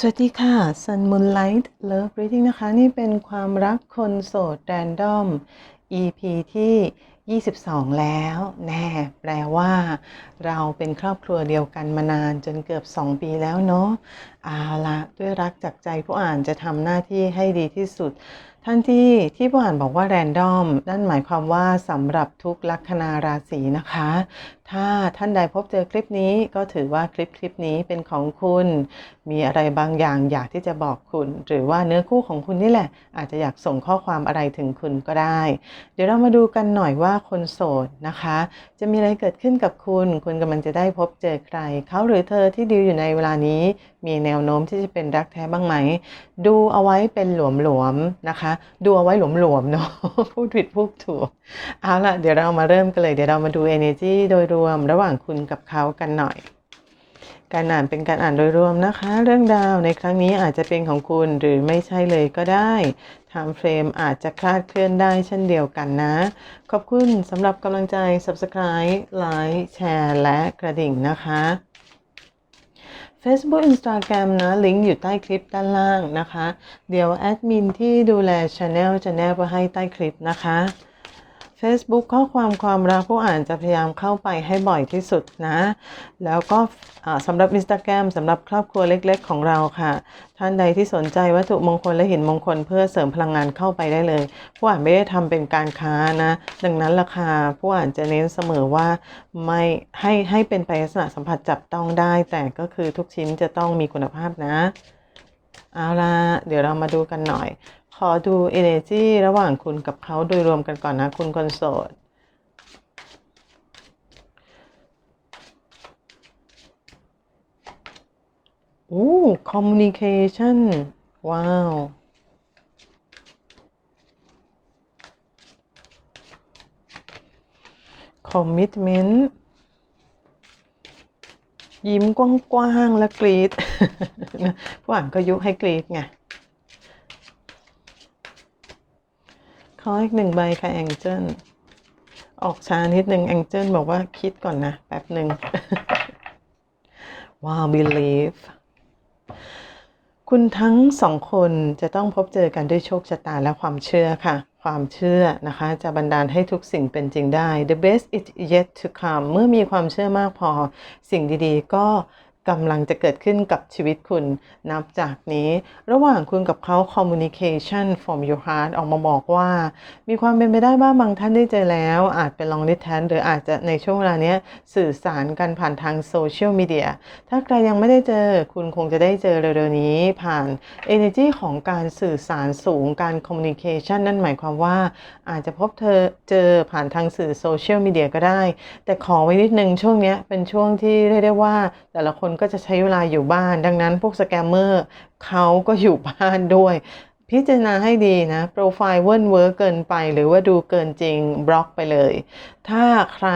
สวัสดีค่ะ Sun Moonlight Love Reading นะคะ นี่เป็นความรักคนโสด Random EP ที่ 22 แล้ว แน่ แปลว่า เราเป็นครอบครัวเดียวกันมานานจนเกือบ 2 ปีแล้วเนาะเอาละด้วยรักจากใจผู้อ่านจะทำหน้าที่ให้ดีที่สุด ท่านที่ที่ผู้อ่านบอกว่า Random นั่นหมายความว่าสำหรับทุกลัคนาราศีนะคะ ถ้าท่านใดพบเจอคลิปนี้ก็ถือว่าคลิปคลิปนี้เป็นของคุณ มีอะไรบางอย่างอยากที่จะบอกคุณ หรือว่าเนื้อคู่ของคุณนี่แหละ อาจจะอยากส่งข้อความอะไรถึงคุณก็ได้ เดี๋ยวเรามาดูกันหน่อยว่าคนโสดนะคะ จะมีอะไรเกิดขึ้นกับคุณ คุณกำลังจะได้พบเจอใคร เขาหรือเธอที่ดีอยู่ในเวลานี้ มีแนวโน้มที่จะเป็นรักแท้บ้างไหม ดูเอาไว้เป็นหลวมๆนะคะ ดูเอาไว้หลวมๆเนาะพูดผิดพูดถูกเอาล่ะเดี๋ยวเรามาเริ่มกันเลยเดี๋ยวเรามาดู energy โดยรวมระหว่างคุณกับเขากันหน่อย การอ่านเป็นการอ่านโดยรวมนะคะ เรื่องราวในครั้งนี้อาจจะเป็นของคุณหรือไม่ใช่เลยก็ได้ time frame อาจจะคลาดเคลื่อนได้เช่นเดียวกันนะ ขอบคุณสำหรับกำลังใจ subscribe like แชร์และกระดิ่งนะคะ Facebook Instagram นะ ลิงก์อยู่ใต้คลิปด้านล่างนะคะ เดี๋ยวแอดมินที่ดูแล Channel จะแนบไว้ให้ใต้คลิปนะคะ Facebook ข้อความความรักผู้อ่านจะพยายามเข้าไปให้บ่อยที่สุดนะ แล้วก็สำหรับ Instagram สำหรับครอบครัวเล็กๆ ของเราค่ะ ท่านใดที่สนใจวัตถุมงคลและหินมงคลเพื่อเสริมพลังงานเข้าไปได้เลย ผู้อ่านไม่ได้ทำเป็นการค้านะ ดังนั้นราคาผู้อ่านจะเน้นเสมอว่าไม่ให้ให้เป็นไปลักษณะสัมผัสจับต้องได้ แต่ก็คือทุกชิ้นจะต้องมีคุณภาพนะ เอาละเดี๋ยวเรามาดูกันหน่อย ขอดู energy ระหว่างคุณกับเขาโดยรวมกันก่อนนะ คุณคนโสดโอ้ communication ว้าว commitment ยิ้มกว้างๆและกรีดผู้อ่านก็ยุให้กรีดไง ออีกหนึ่งใบค่ะแองเจิลออกช้านิดหนึ่งแองเจิลบอกว่าคิดก่อนนะ แป๊บหนึ่งว้าว believe คุณทั้งสองคนจะต้องพบเจอกันด้วยโชคชะตาและความเชื่อค่ะ ความเชื่อนะคะ จะบันดาลให้ทุกสิ่งเป็นจริงได้ the best is yet to come เมื่อมีความเชื่อมากพอสิ่งดีๆ ก็ กำลังจะเกิดขึ้นกับชีวิตคุณ นับจากนี้ ระหว่างคุณกับเขา communication from your heart ออกมาบอกว่า มีความเป็นไปได้ว่าบางท่านได้เจอแล้ว อาจเป็น long distance หรืออาจจะในช่วงเวลานี้สื่อสารกันผ่านทางโซเชียลมีเดียถ้าใครยังไม่ได้เจอ คุณคงจะได้เจอเร็วๆนี้ ผ่าน energy ของการสื่อสารสูงการ communication นั่นหมายความว่า อาจจะพบเธอเจอผ่านทางสื่อโซเชียลมีเดียก็ได้ แต่ขอไว้นิดนึงช่วงนี้เป็นช่วงที่เรียกได้ว่าแต่ละคนก็จะใช้เวลาอยู่บ้าน ดังนั้นพวกสแกมเมอร์เขาก็อยู่บ้านด้วย พิจารณาให้ดีนะ โปรไฟล์เวิร์นเวอร์เกินไป หรือว่าดูเกินจริงบล็อกไปเลย ถ้าใคร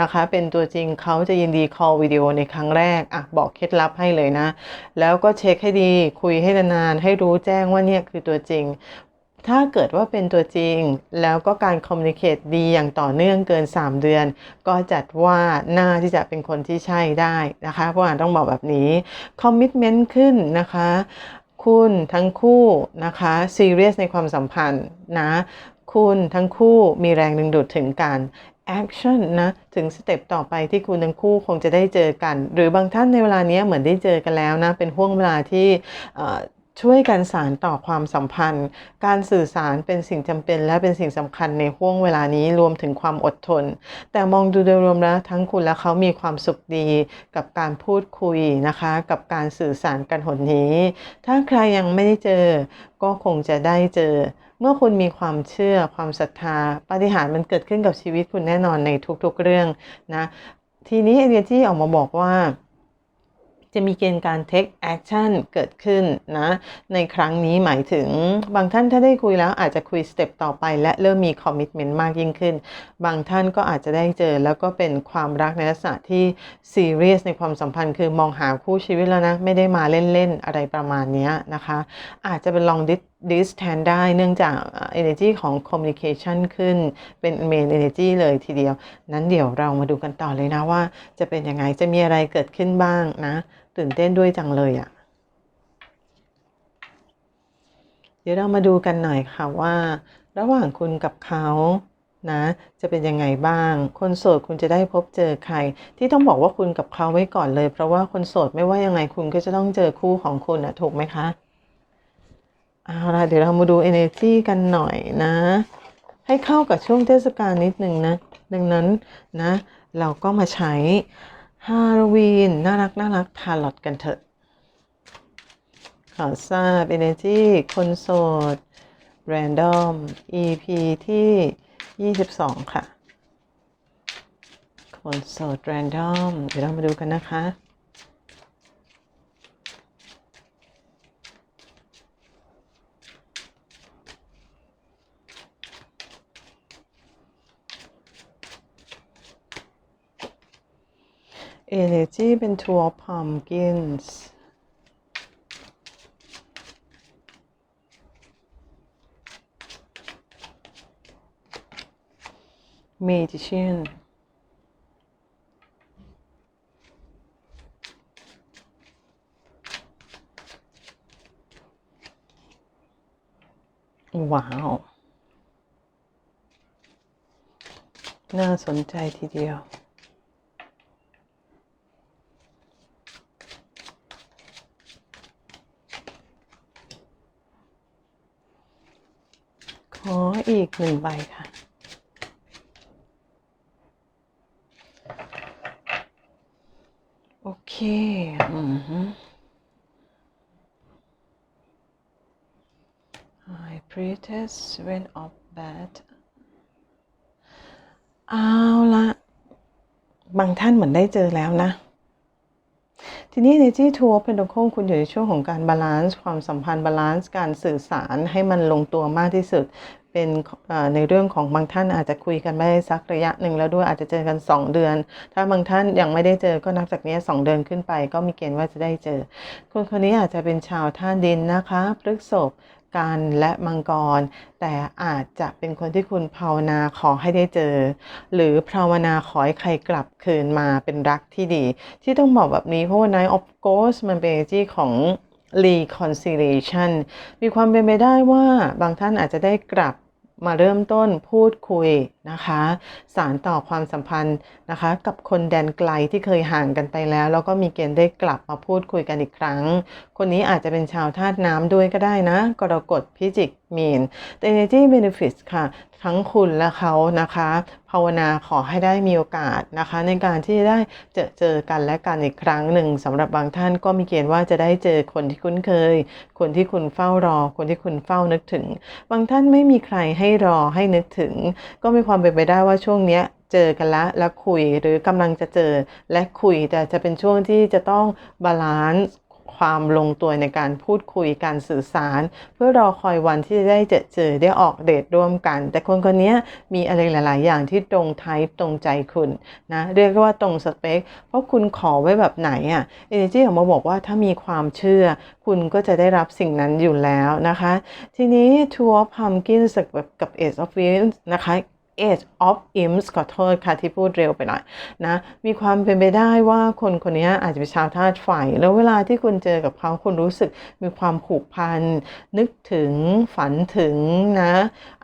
นะคะเป็นตัวจริงเขาจะยินดี call วิดีโอในครั้งแรกอะบอกเคล็ดลับให้เลยนะ แล้วก็เช็คให้ดีคุยให้นานๆให้รู้แจ้งว่าเนี่ยคือตัวจริง ถ้าเกิดว่าเป็นตัวจริง แล้วก็การคอมมูนิเคตดีอย่างต่อเนื่องเกิน 3 เดือน ก็จัดว่าน่าที่จะเป็นคนที่ใช่ได้นะคะเพราะอ่านต้องบอกแบบนี้คอมมิชเมนต์ขึ้นนะคะคุณทั้งคู่นะคะซีเรียสในความสัมพันธ์นะคุณทั้งคู่มีแรงดึงดูดถึงกันแอคชั่นนะถึงสเต็ปต่อไปที่คุณทั้งคู่คงจะได้เจอกัน หรือบางท่านในเวลานี้เหมือนได้เจอกันแล้วนะ เป็นห่วงเวลาที่ ช่วยกันสารต่อความสัมพันธ์ การสื่อสารเป็นสิ่งจำเป็น และเป็นสิ่งสำคัญในห่วงเวลานี้รวมถึงความอดทน แต่มองดูโดยรวมแล้วทั้งคุณและเขามีความสุขดีกับการพูดคุยนะคะ กับการสื่อสารกันหนนี้ ถ้าใครยังไม่ได้เจอ ก็คงจะได้เจอ เมื่อคุณมีความเชื่อความศรัทธาปาฏิหาริย์มันเกิดขึ้นกับชีวิตคุณแน่นอนในทุกๆเรื่องนะ ทีนี้เอเนจี่ออกมาบอกว่า จะมีเกณฑ์การ take action เกิดขึ้นนะ ในครั้งนี้หมายถึงบางท่านถ้าได้คุยแล้วอาจจะคุยสเต็ปต่อไป และเริ่มมี commitment มากยิ่งขึ้น บางท่านก็อาจจะได้เจอ แล้วก็เป็นความรักในลักษณะที่ serious ในความสัมพันธ์ คือมองหาคู่ชีวิตแล้วนะ ไม่ได้มาเล่น ๆ อะไรประมาณนี้นะคะ อาจจะเป็น long dis- distance ได้เนื่องจากเอ่อ energy ของ communication ขึ้นเป็น main energy เลยทีเดียว นั้นเดี๋ยวเรามาดูกันต่อเลยนะว่า จะเป็นยังไงจะมีอะไรเกิดขึ้นบ้างนะ ตื่นเต้นด้วยจังเลยอะ่ะ เดี๋ยวเรามาดูกันหน่อยค่ะว่า ระหว่างคุณกับเขานะ จะเป็นยังไงบ้าง คนโสดคุณจะได้พบเจอใคร ที่ต้องบอกว่าคุณกับเขาไว้ก่อนเลย เพราะว่าคนโสดไม่ว่ายังไงคุณก็จะต้องเจอคู่ของคุณอะถูกไหมคะ เอาละเดี๋ยวเรามาดู energy กันหน่อยนะ ให้เข้ากับช่วงเทศกาลนิดหนึ่งนะ ดังนั้นนะ เราก็มาใช้ฮาโลวีนน่ารักน่ารักทาร์ลอตกันเถอะขอทราบ Energy คนโสด Random EP ที่ 22 ค่ะ คนโสด Random เดี๋ยวเรามาดูกันนะคะ Energy เป็นทัว of Pumpkins เมจิเชีนว้าว น่าสนใจทีเดียว ขออีก หนึ่งใบค่ะ โอเค อือฮึ I pretest went off bad เอาละ บางท่านเหมือนได้เจอแล้วนะ ทีนี้ Energy Tour Pentacle คุณอยู่ในช่วงของการบาลานซ์ความสัมพันธ์บาลานซ์การสื่อสารให้มันลงตัวมากที่สุดเป็นในเรื่องของบางท่านอาจจะคุยกันไม่ได้สักระยะหนึ่งแล้วด้วยอาจจะเจอกัน 2 เดือน ถ้าบางท่านยังไม่ได้เจอก็นับจากนี้ 2 เดือนขึ้นไป ก็มีเกณฑ์ว่าจะได้เจอ คนคนนี้อาจจะเป็นชาวท่าดินนะคะพฤกษบ กันและมังกร แต่อาจจะเป็นคนที่คุณภาวนาขอให้ได้เจอ หรือภาวนาขอให้ใครกลับคืนมาเป็นรักที่ดี ที่ต้องบอกแบบนี้เพราะว่า Night of Ghosts มันเป็นที่ของ reconciliation มีความเป็นไปได้ว่าบางท่านอาจจะได้กลับมาเริ่มต้นพูดคุย นะคะสารต่อความสัมพันธ์นะคะกับคนแดนไกลที่เคยห่างกันไปแล้ว แล้วก็มีเกณฑ์ได้กลับมาพูดคุยกันอีกครั้ง คนนี้อาจจะเป็นชาวธาตุน้ำด้วยก็ได้นะ กรกฎพิจิกมีนแต่ energy benefits ค่ะ ทั้งคุณและเขานะคะ ภาวนาขอให้ได้มีโอกาสนะคะ ในการที่ได้เจอเจอกันและกันอีกครั้งหนึ่งสำหรับบางท่านก็มีเกณฑ์ว่าจะได้เจอคนที่คุ้นเคย คนที่คุณเฝ้ารอ คนที่คุณเฝ้านึกถึง บางท่านไม่มีใครให้รอให้นึกถึง ก็มีความเป็นไปได้ว่าช่วงเนี้ยเจอกันแล้วแล้วคุยหรือกำลังจะเจอและคุยแต่จะเป็นช่วงที่จะต้องบาลานซ์ความลงตัวในการพูดคุยการสื่อสาร เพื่อรอคอยวันที่จะได้เจอเจอได้ออกเดทร่วมกัน แต่คนคนนี้มีอะไรหลาย ๆ อย่างที่ตรงไทป์ตรงใจคุณนะเรียกว่าตรงสเปค เพราะคุณขอไว้แบบไหนอะ่ะเอเนจีออกมาบอกว่าถ้ามีความเชื่อ คุณก็จะได้รับสิ่งนั้นอยู่แล้วนะคะ ทีนี้ Two of Pumpkins กับ Ace of Wands นะคะ Age of Imps ขอโทษค่ะที่พูดเร็วไปหน่อยนะ มีความเป็นไปได้ว่าคนคนนี้อาจจะเป็นชาวธาตุไฟแล้วเวลาที่คุณเจอกับเขาคุณรู้สึกมีความผูกพัน นึกถึงฝันถึงนะ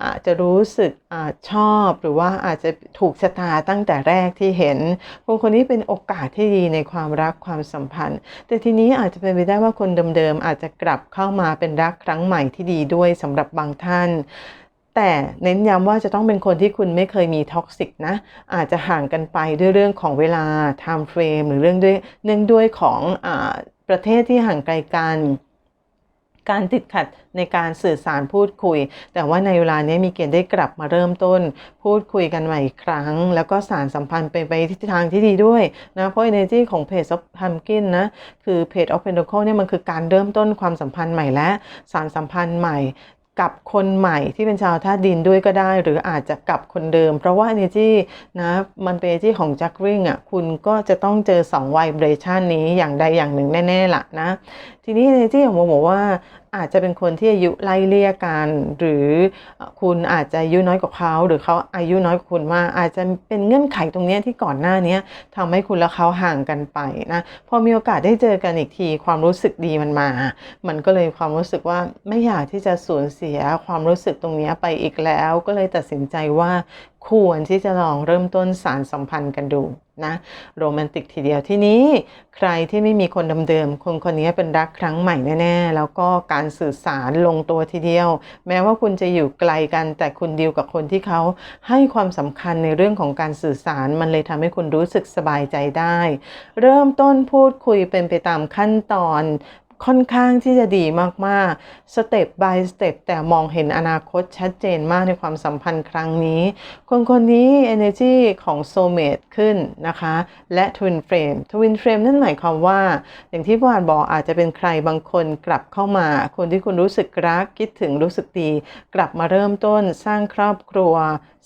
อาจจะรู้สึกอาจชอบหรือว่าอาจจะถูกชะตาตั้งแต่แรกที่เห็น คนคนนี้เป็นโอกาสที่ดีในความรักความสัมพันธ์ แต่ทีนี้อาจจะเป็นไปได้ว่าคนเดิมๆอาจจะกลับเข้ามาเป็นรักครั้งใหม่ที่ดีด้วยสำหรับบางท่าน แต่เน้นย้ำว่าจะต้องเป็นคนที่คุณไม่เคยมีท็อกซิกนะ อาจจะห่างกันไปด้วยเรื่องของเวลา time frame หรือเรื่องด้วยเนื่องด้วยของอประเทศที่ห่างไกลกันการติดขัดในการสื่อสารพูดคุย แต่ว่าในเวลานี้มีเกณฑ์ได้กลับมาเริ่มต้น พูดคุยกันใหม่อีกครั้ง แล้วก็สารสัมพันธ์ไปไปทิศทางที่ดีด้วยนะเพราะ energy ของ Page of Pumpkin นะคือ Page of Pentacle เนี่ยมันคือการเริ่มต้นความสัมพันธ์ใหม่และสารสัมพันธ์ใหม่ กับคนใหม่ที่เป็นชาวธาตุดินด้วยก็ได้ หรืออาจจะกับคนเดิม เพราะว่า energy นะมันเป็น energy ของจักริงอะคุณก็จะต้องเจอ 2 vibration นี้อย่างใดอย่างหนึ่งแน่ ๆล่ะนะ ทีนี้ energy ออกมบอกว่าอาจจะเป็นคนที่อายุไล่เลี่ยกัน หรือคุณอาจจะอายุน้อยกว่าเขาหรือเขาอายุน้อยกว่าคุณมากอาจจะเป็นเงื่อนไขตรงนี้ที่ก่อนหน้านี้ทำให้คุณและเขาห่างกันไปนะพอมีโอกาสได้เจอกันอีกทีความรู้สึกดีมันมา มันก็เลยความรู้สึกว่าไม่อยากที่จะสูญเสียความรู้สึกตรงนี้ไปอีกแล้ว ก็เลยตัดสินใจว่าควรที่จะลองเริ่มต้นสารสัมพันธ์กันดู นะโรแมนติกทีเดียวที่นี้ใครที่ไม่มีคนเดิมๆคนคนนี้เป็นรักครั้งใหม่แน่ๆ แล้วก็การสื่อสารลงตัวทีเดียว แม้ว่าคุณจะอยู่ไกลกันแต่คุณดีลกับคนที่เขาให้ความสำคัญในเรื่องของการสื่อสารมันเลยทำให้คุณรู้สึกสบายใจได้ เริ่มต้นพูดคุยเป็นไปตามขั้นตอน ค่อนข้างที่จะดีมากๆ สเต็ป by สเต็ปแต่มองเห็นอนาคตชัดเจนมากในความสัมพันธ์ครั้งนี้ คนคนนี้ energy ของ soulmate ขึ้นนะคะ และ twin flame twin flame นั่นหมายความว่า อย่างที่พ่อานบอกอาจจะเป็นใครบางคนกลับเข้ามา คนที่คุณรู้สึกรัก คิดถึงรู้สึกดี กลับมาเริ่มต้นสร้างครอบครัว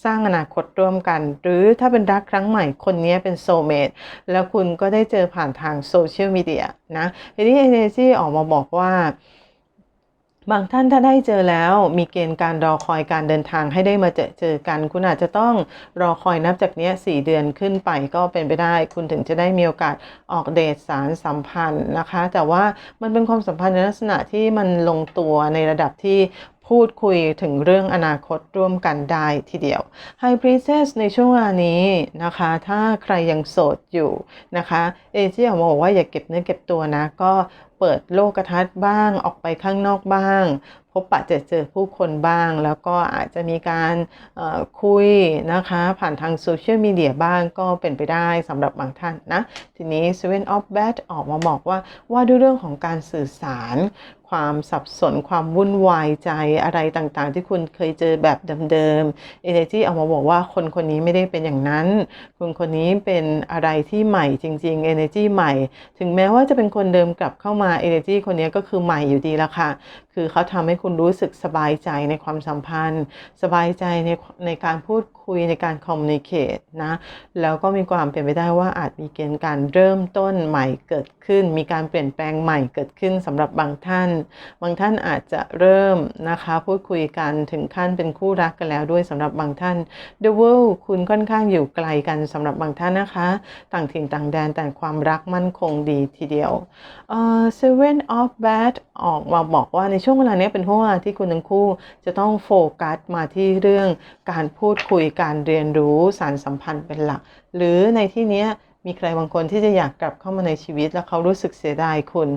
สร้างอนาคตร่วมกัน หรือถ้าเป็นรักครั้งใหม่คนนี้เป็นโซเมตแล้วคุณก็ได้เจอผ่านทางโซเชียลมีเดีย นะทีนี้ Energy ออกมาบอกว่า บางท่านถ้าได้เจอแล้ว มีเกณฑ์การรอคอยการเดินทางให้ได้มาเจอเจอกัน คุณอาจจะต้องรอคอยนับจากนี้4เดือนขึ้นไปก็เป็นไปได้ คุณถึงจะได้มีโอกาสออกเดทสารสัมพันธ์นะคะ แต่ว่ามันเป็นความสัมพันธ์ในลักษณะที่มันลงตัวในระดับที่ พูดคุยถึงเรื่องอนาคตร่วมกันได้ทีเดียว High Priestess ในช่วงเวลานี้นะคะ ถ้าใครยังโสดอยู่นะคะเอเจียมบอกว่าอย่าเก็บเนื้อเก็บตัวนะ ก็เปิดโลกทัศน์บ้างออกไปข้างนอกบ้าง พบปะเจอเจอผู้คนบ้าง แล้วก็อาจจะมีการคุยนะคะ ผ่านทางโซเชียลมีเดียบ้างก็เป็นไปได้สำหรับบางท่านนะ ทีนี้ Seven of b a d ออกมาบอกว่าว่าด้วยเรื่องของการสื่อสาร ความสับสนความวุ่นวายใจอะไรต่างๆ ที่คุณเคยเจอแบบเดิมๆ Energy ออกมาบอกว่าคนคนนี้ไม่ได้เป็นอย่างนั้น คนคนนี้เป็นอะไรที่ใหม่จริงๆ Energy ใหม่ ถึงแม้ว่าจะเป็นคนเดิมกลับเข้ามา Energy คนนี้ก็คือใหม่อยู่ดีละค่ะคือเขาทำให้คุณรู้สึกสบายใจในความสัมพันธ์ สบายใจในในการพูดคุยในการคอมมูนิเคตนะแล้วก็มีความเป็นไปได้ว่าอาจมีเกณฑ์การเริ่มต้นใหม่เกิดขึ้น มีการเปลี่ยนแปลงใหม่เกิดขึ้นสำหรับบางท่านบางท่านอาจจะเริ่มนะคะพูดคุยกันถึงขั้นเป็นคู่รักกันแล้วด้วยสำหรับบางท่าน The World คุณค่อนข้างอยู่ไกลกันสำหรับบางท่านนะคะ ต่างถิ่นต่างแดนแต่ความรักมั่นคงดีทีเดียว uh, Seven of Bad ออกมาบอกว่าในช่วงเวลานี้เป็นช่วงเวลาที่คุณทั้งคู่จะต้องโฟกัสมาที่เรื่องการพูดคุยการเรียนรู้สารสัมพันธ์เป็นหลัก หรือในที่นี้มีใครบางคนที่จะอยากกลับเข้ามาในชีวิต แล้วเขารู้สึกเสียดายคุณ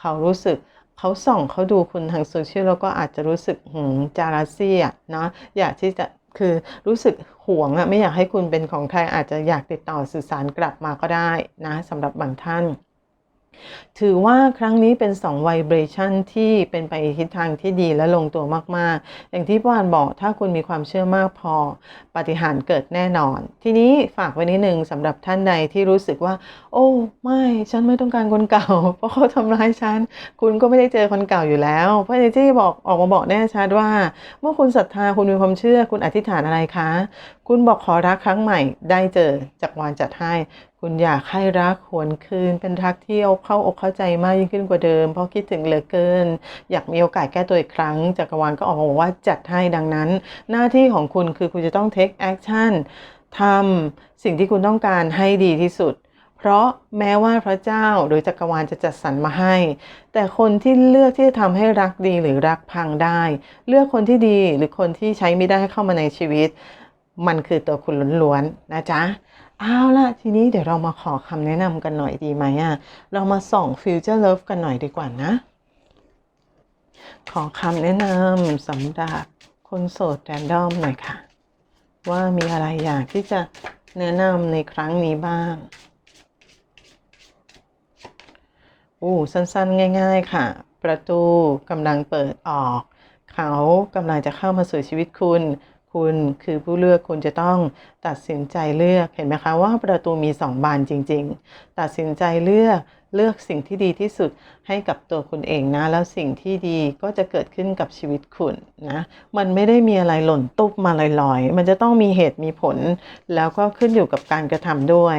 เขารู้สึก เขาส่องเขาดูคุณทางโซเชียลแล้วก็อาจจะรู้สึกหืมจาราเซียนะอยากที่จะคือรู้สึกห่วงอะไม่อยากให้คุณเป็นของใครอาจจะอยากติดต่อสื่อสารกลับมาก็ได้นะสำหรับบางท่าน ถือว่าครั้งนี้เป็น2 vibration ที่เป็นไปทิศทางที่ดีและลงตัวมาก ๆ อย่างที่พ่อานบอกถ้าคุณมีความเชื่อมากพอปฏิหารเกิดแน่นอน ทีนี้ฝากไว้นิดนึงสำหรับท่านใดที่รู้สึกว่า โอ้ไม่ฉันไม่ต้องการคนเก่า เพราะเขาทำร้ายฉัน คุณก็ไม่ได้เจอคนเก่าอยู่แล้วเพราะเอจี้บอกออกมาบอกแน่ชัดว่า เมื่อคุณศรัทธาคุณมีความเชื่อคุณอธิษฐานอะไรคะ คุณบอกขอรักครั้งใหม่ได้เจอจากรวานจัดให้ คุณอยากให้รักหวนคืน เป็นรักที่เอาเข้าอกเข้าใจมากยิ่งขึ้นกว่าเดิม เพราะคิดถึงเหลือเกิน อยากมีโอกาสแก้ตัวอีกครั้ง จักรวาลก็ออกมาบอกว่าจัดให้ดังนั้น หน้าที่ของคุณคือคุณจะต้อง take action ทำสิ่งที่คุณต้องการให้ดีที่สุด เพราะแม้ว่าพระเจ้าหรือจักรวาลจะจัดสรรมาให้ แต่คนที่เลือกที่จะทำให้รักดีหรือรักพังได้ เลือกคนที่ดีหรือคนที่ใช้ไม่ได้เข้ามาในชีวิต มันคือตัวคุณล้วนๆนะจ๊ะเอาล่ะทีนี้เดี๋ยวเรามาขอคำแนะนำกันหน่อยดีไหมอะ เรามาส่อง Future Love กันหน่อยดีกว่านะ ขอคำแนะนำสำหรับคนโสดแรนดอมหน่อยค่ะ ว่ามีอะไรอยากที่จะแนะนำในครั้งนี้บ้างอู้สั้นๆ ง่าย ๆ ค่ะ ประตูกำลังเปิดออก เขากำลังจะเข้ามาสู่ชีวิตคุณ คุณคือผู้เลือกคุณจะต้องตัดสินใจเลือกเห็นไหมคะว่าประตูมีสองบานจริง ๆ ตัดสินใจเลือกเลือกสิ่งที่ดีที่สุดให้กับตัวคุณเองนะ แล้วสิ่งที่ดีก็จะเกิดขึ้นกับชีวิตคุณนะ มันไม่ได้มีอะไรหล่นตุ๊บมาลอยๆ มันจะต้องมีเหตุมีผล แล้วก็ขึ้นอยู่กับการกระทำด้วย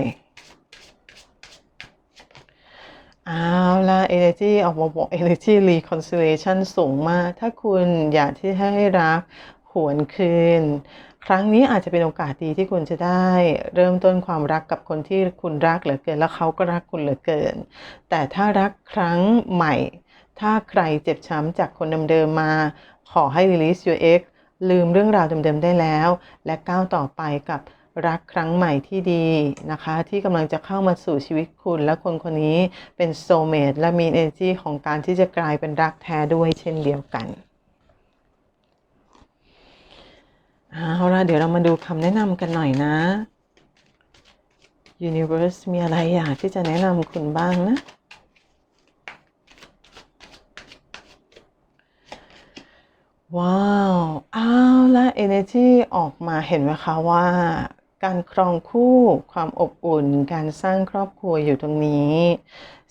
เอาละ energy ออกมาบอก energy reconciliation สูงมาก ถ้าคุณอยากที่ให้รัก หวนคืน ครั้งนี้อาจจะเป็นโอกาสดีที่คุณจะได้ เริ่มต้นความรักกับคนที่คุณรักเหลือเกิน แล้วเขาก็รักคุณเหลือเกิน แต่ถ้ารักครั้งใหม่ ถ้าใครเจ็บช้ำจากคนเดิมๆมา ขอให้ release your ex ลืมเรื่องราวเดิมๆได้แล้ว และก้าวต่อไปกับรักครั้งใหม่ที่ดีนะคะ ที่กำลังจะเข้ามาสู่ชีวิตคุณ และคนคนนี้เป็นโซเมตและมี energy ของการที่จะกลายเป็นรักแท้ด้วยเช่นเดียวกัน เอาละเดี๋ยวเรามาดูคำแนะนำกันหน่อยนะ Universe มีอะไรอยากที่จะแนะนำคุณบ้างนะ ว้าวเอาละ energy ออกมาเห็นไหมคะว่า การครองคู่ความอบอุ่น การสร้างครอบครัวอยู่ตรงนี้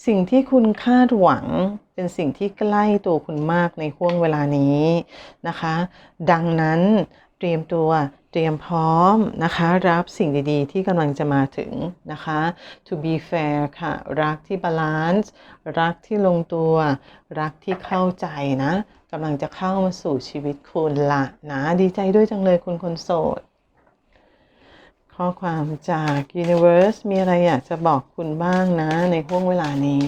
สิ่งที่คุณคาดหวังเป็นสิ่งที่ใกล้ตัวคุณมากในห่วงเวลานี้นะคะ ดังนั้น เตรียมตัวเตรียมพร้อมนะคะ รับสิ่งดีๆ ที่กำลังจะมาถึงนะคะ to be fair ค่ะ รักที่บาลานซ์รักที่ลงตัว รักที่เข้าใจนะกำลังจะเข้ามาสู่ชีวิตคุณละนะดีใจด้วยจังเลยคุณคนโสด ข้อความจาก Universe มีอะไรอยากจะบอกคุณบ้างนะในห่วงเวลานี้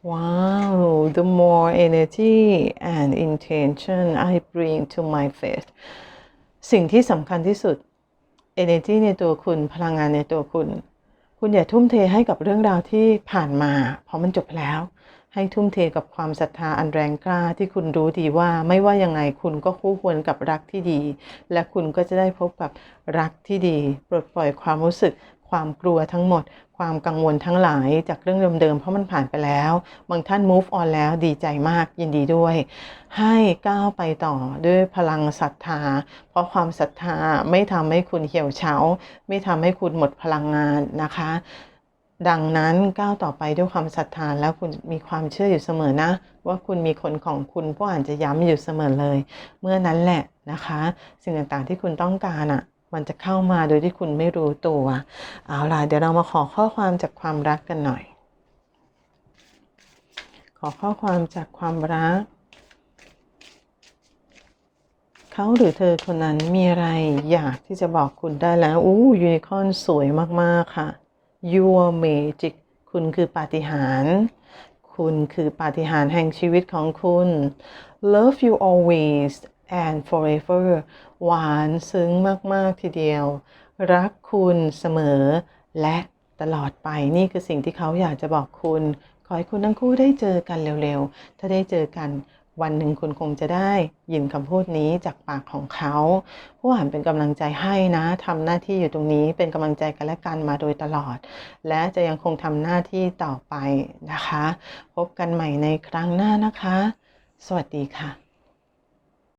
Wow, the more energy and intention I bring to my faith สิ่งที่สำคัญที่สุด energy ในตัวคุณพลังงานในตัวคุณ คุณอย่าทุ่มเทให้กับเรื่องราวที่ผ่านมา เพราะมันจบแล้ว ให้ทุ่มเทกับความศรัทธาอันแรงกล้าที่คุณรู้ดีว่าไม่ว่ายังไงคุณก็คู่ควรกับรักที่ดี และคุณก็จะได้พบกับรักที่ดี ปลดปล่อยความรู้สึกความกลัวทั้งหมด ความกังวลทั้งหลายจากเรื่องเดิมๆ เพราะมันผ่านไปแล้ว บางท่าน move on แล้วดีใจมากยินดีด้วย ให้ก้าวไปต่อด้วยพลังศรัทธา เพราะความศรัทธาไม่ทำให้คุณเหี่ยวเฉา ไม่ทำให้คุณหมดพลังงานนะคะ ดังนั้นก้าวต่อไปด้วยความศรัทธาแล้วคุณมีความเชื่ออยู่เสมอนะ ว่าคุณมีคนของคุณผู้อ่านจะย้ำอยู่เสมอเลย เมื่อนั้นแหละนะคะ สิ่งต่างๆที่คุณต้องการอะ มันจะเข้ามาโดยที่คุณไม่รู้ตัว เอาล่ะเดี๋ยวเรามาขอข้อความจากความรักกันหน่อย ขอข้อความจากความรัก เขาหรือเธอคนนั้นมีอะไรอยากที่จะบอกคุณได้แล้ว อู้ยูนิคอร์นสวยมาก ๆ ค่ะ Your Magic คุณคือปาฏิหาริย์คุณคือปาฏิหาริย์แห่งชีวิตของคุณ Love you always and forever หวานซึ้งมาก ๆ ทีเดียว รักคุณเสมอ และตลอดไปนี่คือสิ่งที่เขาอยากจะบอกคุณ ขอให้คุณทั้งคู่ได้เจอกันเร็ว ๆ ถ้าได้เจอกันวันหนึ่งคุณคงจะได้ยินคำพูดนี้จากปากของเขา ผู้อ่านเป็นกำลังใจให้นะทำหน้าที่อยู่ตรงนี้เป็นกำลังใจกันและกันมาโดยตลอด และจะยังคงทำหน้าที่ต่อไปนะคะ พบกันใหม่ในครั้งหน้านะคะ สวัสดีค่ะ